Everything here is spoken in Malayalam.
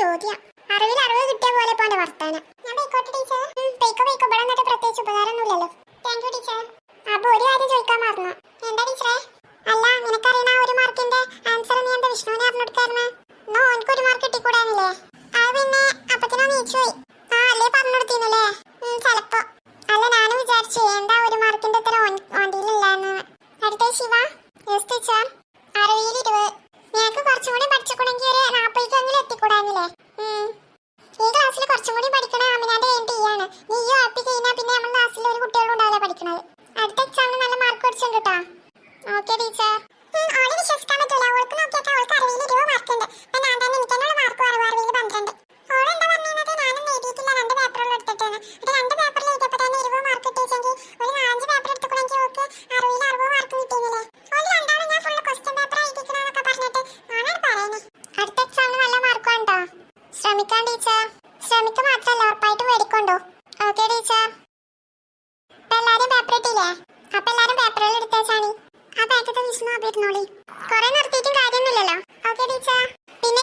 ചോദ്യം. അറിവിൽ അറിവ് കിട്ടിയ പോലെ പോന്റെ വർത്താനം. ഞാൻ പോയിക്കോട്ടെ ടീച്ചർ പോയിക്കോ പോയിക്കോ ഇവിടെ എന്നിട്ട് പ്രത്യേകിച്ച് ഉപകാരമൊന്നുമില്ലല്ലോ താങ്ക് യു ടീച്ചർ അപ്പൊ ഒരു കാര്യം ചോദിക്കാൻ മറന്നു എന്താ ടീച്ചറെ അല്ല നിനക്കറിയണ ആ ഒരു മാർക്കിന്റെ ആൻസർ നീ എന്താ വിഷ്ണുവിനെ അറിഞ്ഞെടുക്കായിരുന്നു നോ എനിക്ക് ഒരു മാർക്ക് കിട്ടിക്കൂടാന്നില്ലേ അത് പിന്നെ അപ്പത്തിനോ നീച്ചു ആ അല്ലേ പറഞ്ഞെടുത്തിന്നല്ലേ ചെലപ്പോ. അല്ല ഞാനും വിചാരിച്ചു എന്താ ഒരു മാർക്കിന്റെ ഉത്തരം ഓണ്ടിയിലില്ലാന്ന് അടുത്ത ശിവ. യെസ് ടീച്ചർ അറുപതിൽ ഇരുപത്. നിനക്ക് കുറച്ചും കൂടി പഠിച്ചുകൂടെങ്കിൽ ഒരു നാൽപ്പതിക്കെങ്കിലും എത്തിക്കൂടാന്നില്ലേ ഉം. ഈ ക്ലാസ്സിൽ കുറച്ചും കൂടി പഠിക്കണ അമിനാന്റെ കഴിഞ്ഞിട്ട് ഈയാണ് നീ പിന്നെ നമ്മുടെ ക്ലാസ്സിൽ ഒരു കുട്ടികളും പഠിക്കണത്. അടുത്ത എക്സാമിന് നല്ല മാർക്ക് പഠിച്ചുണ്ട് കേട്ടോ ടീച്ചർ ശ്രമിക്കുക മാത്രമല്ല ഉറപ്പായിട്ട് മേടിക്കൊണ്ടോ. ഓക്കെ ടീച്ചർ എല്ലാരും പേപ്പർ ഇട്ടില്ലേ? അപ്പൊ എല്ലാരും പേപ്പറുകൾ എടുത്തേച്ചാണി ആ പാക്കത്തെ വിഷ്ണു കുറെ